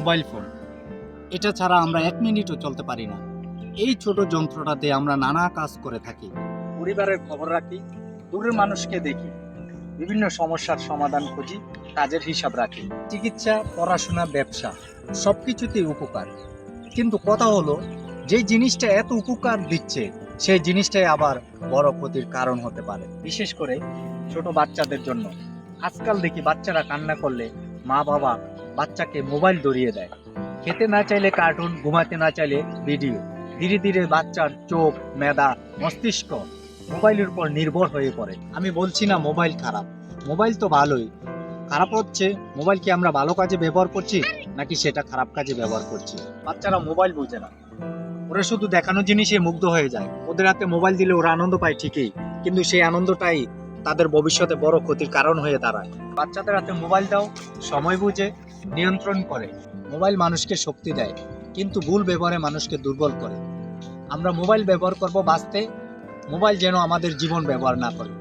Mobile phone. এটা ছাড়া আমরা এক মিনিটও চলতে পারি না। এই ছোট যন্ত্রটাতে আমরা নানা কাজ করে থাকি। পরিবারের খবর রাখি দূরের মানুষকে দেখি বিভিন্ন সমস্যার সমাধান খুঁজি কাজের হিসাব রাখি। চিকিৎসা পড়াশোনা ব্যবসা সব কিছুতেই উপকার। কিন্তু কথা হলো যে জিনিসটা এত উপকার দিচ্ছে সেই জিনিসটাই আবার বড় ক্ষতির কারণ হতে পারে। বিশেষ করে ছোট বাচ্চাদের জন্য। আজকাল দেখি বাচ্চারা কান্না করলে মা বাবা বাচ্চাকে মোবাইল ধরিয়ে দেয়। খেতে না চাইলে কার্টুন, ঘুমাতে না চাইলে ভিডিও। ধীরে ধীরে বাচ্চার চোখ মেধা মস্তিষ্ক মোবাইলের উপর নির্ভর হয়ে পড়ে। আমি বলছি না মোবাইল খারাপ। মোবাইল তো ভালোই। খারাপ হচ্ছে, মোবাইল কি আমরা ভালো কাজে ব্যবহার করছি, নাকি সেটা খারাপ কাজে ব্যবহার করছি? বাচ্চারা মোবাইল বোঝে না। ওরা শুধু দেখানো জিনিসে মুগ্ধ হয়ে যায়। ওদের হাতে মোবাইল দিলে ওরা আনন্দ পায় ঠিকই, কিন্তু সেই আনন্দটাই তাদের ভবিষ্যতে বড় ক্ষতির কারণ হয়ে দাঁড়ায়। বাচ্চাদের হাতে মোবাইল দাও, সময় বুঝে নিয়ন্ত্রণ করে। মোবাইল মানুষকে শক্তি দেয়, কিন্তু ভুল ব্যবহারে মানুষকে দুর্বল করে। আমরা মোবাইল ব্যবহার করব বাঁচতে, মোবাইল যেন আমাদের জীবন ব্যবহার না করে।